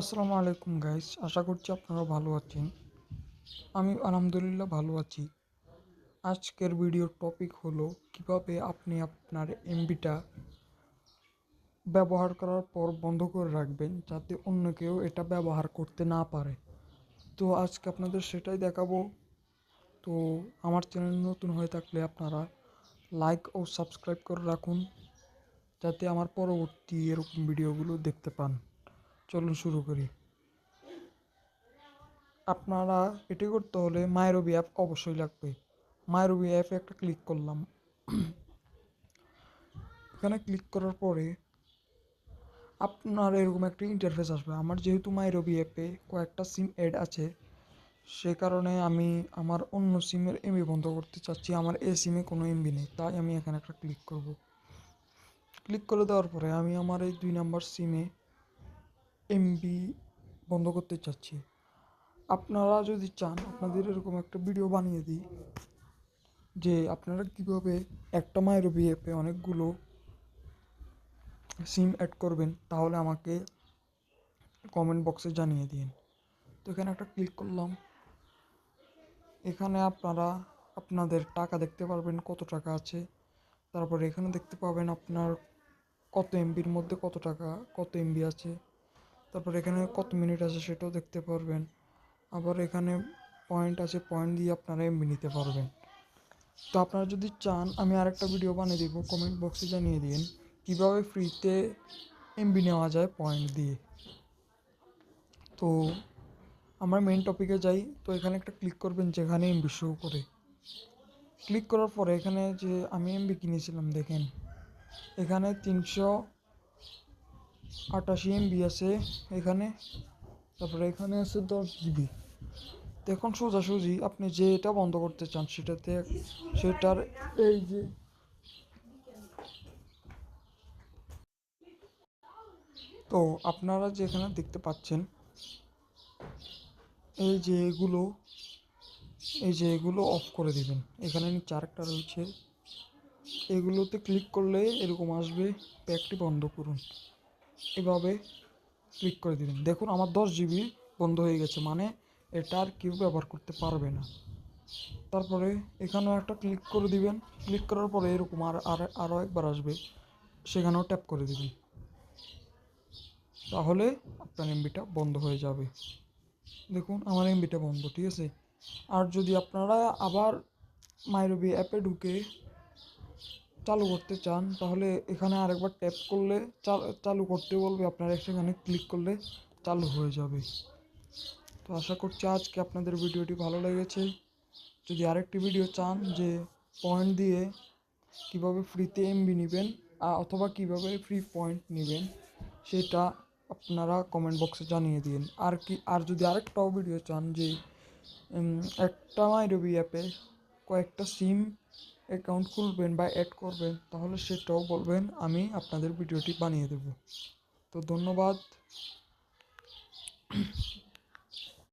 আসসালামু আলাইকুম গাইস আশা করছি আপনারা ভালো আছেন। আমি আলহামদুলিল্লাহ ভালো আছি। আজকের ভিডিওর টপিক হলো, কীভাবে আপনি আপনার এমবিটা ব্যবহার করার পর বন্ধ করে রাখবেন, যাতে অন্য কেউ এটা ব্যবহার করতে না পারে। তো আজকে আপনাদের সেটাই দেখাবো। তো আমার চ্যানেল নতুন হয়ে থাকলে আপনারা লাইক ও সাবস্ক্রাইব করে রাখুন, যাতে আমার পরবর্তী এরকম ভিডিওগুলো দেখতে পান। চলুন শুরু করি। আপনারা এটি করতে হলে মাইরবি অ্যাপ অবশ্যই লাগবে। মাইরবি অ্যাপে একটা ক্লিক করলাম। এখানে ক্লিক করার পরে আপনার এরকম একটা ইন্টারফেস আসবে। আমার যেহেতু মাইরবি অ্যাপে কয়েকটা সিম অ্যাড আছে, সে কারণে আমি আমার অন্য সিমের এমবি বন্ধ করতে চাচ্ছি। আমার এ সিমে কোনো এমবি নেই, তাই আমি এখানে একটা ক্লিক করব। ক্লিক করে দেওয়ার পরে আমি আমার এই দুই নাম্বার সিমে এমবি বন্ধ করতে চাচ্ছি। আপনারা যদি চান, আপনাদের এরকম একটা ভিডিও বানিয়ে দিই, যে আপনারা কীভাবে একটা মায়ের বিএপে অনেকগুলো সিম অ্যাড করবেন, তাহলে আমাকে কমেন্ট বক্সে জানিয়ে দিন। তো এখানে একটা ক্লিক করলাম। এখানে আপনারা আপনাদের টাকা দেখতে পারবেন, কত টাকা আছে। তারপরে এখানে দেখতে পাবেন আপনার কত এমবির মধ্যে কত টাকা, কত এমবি আছে। তারপর এখানে কত মিনিট আছে সেটাও দেখতে পারবেন। আবার এখানে পয়েন্ট আছে পয়েন্ট দিয়ে আপনারা এমবি নিতে পারবেন। তো আপনারা যদি চান, আমি আরেকটা ভিডিও বানিয়ে দিব কমেন্ট বক্সে জানিয়ে দিন, কীভাবে ফ্রিতে এমবি নেওয়া যায় পয়েন্ট দিয়ে। তো আমার মেন টপিকে যাই, তো এখানে একটা ক্লিক করবেন যেখানে এমবি শো করে। ক্লিক করার পরে এখানে যে আমি এমবি কিনেছিলাম, দেখেন। এখানে তিনশো আটাশি এমবি আছে এখানে। তারপরে এখানে আছে দশ জিবি দেখুন সোজাসুজি আপনি যেটা বন্ধ করতে চান সেটাতে সেটার এই যে তো আপনারা যেখানে দেখতে পাচ্ছেন, এই যে এগুলো, এই যে এগুলো অফ করে দিবেন। এখানে নিচে আরেকটা রয়েছে। এগুলোতে ক্লিক করলে এরকম আসবে প্যাকটি বন্ধ করুন। এভাবে ক্লিক করে দিবেন দেখুন, আমার দশ জিবি বন্ধ হয়ে গেছে মানে এটা আর কেউ ব্যবহার করতে পারবে না। তারপরে এখানেও একটা ক্লিক করে দিবেন। ক্লিক করার পরে এরকম আর আরও একবার আসবে। সেখানেও ট্যাপ করে দিবেন। তাহলে আপনার এমবিটা বন্ধ হয়ে যাবে। দেখুন, আমার এমবিটা বন্ধ, ঠিক আছে? আর যদি আপনারা আবার মাইরবি অ্যাপে ঢুকে চালু করতে চান, তাহলে এখানে আরেকবার ট্যাপ করলে চালু করতে বলবে, আপনারা সেখানে ক্লিক করলে চালু হয়ে যাবে। তো আশা করছি আজকে আপনাদের ভিডিওটি ভালো লেগেছে। যদি আরেকটি ভিডিও চান যে পয়েন্ট দিয়ে কীভাবে ফ্রিতে এমবি নেবেন অথবা কীভাবে ফ্রি পয়েন্ট নেবেন, সেটা আপনারা কমেন্ট বক্সে জানিয়ে দিন। আর কি, আর যদি আরেকটাও ভিডিও চান যে একটা মাইরবি অ্যাপে কয়েকটা সিম অ্যাকাউন্ট খুলবেন বা অ্যাড করবেন, তাহলে সেটাও বলবেন, আমি আপনাদের ভিডিওটি বানিয়ে দেব। তো ধন্যবাদ।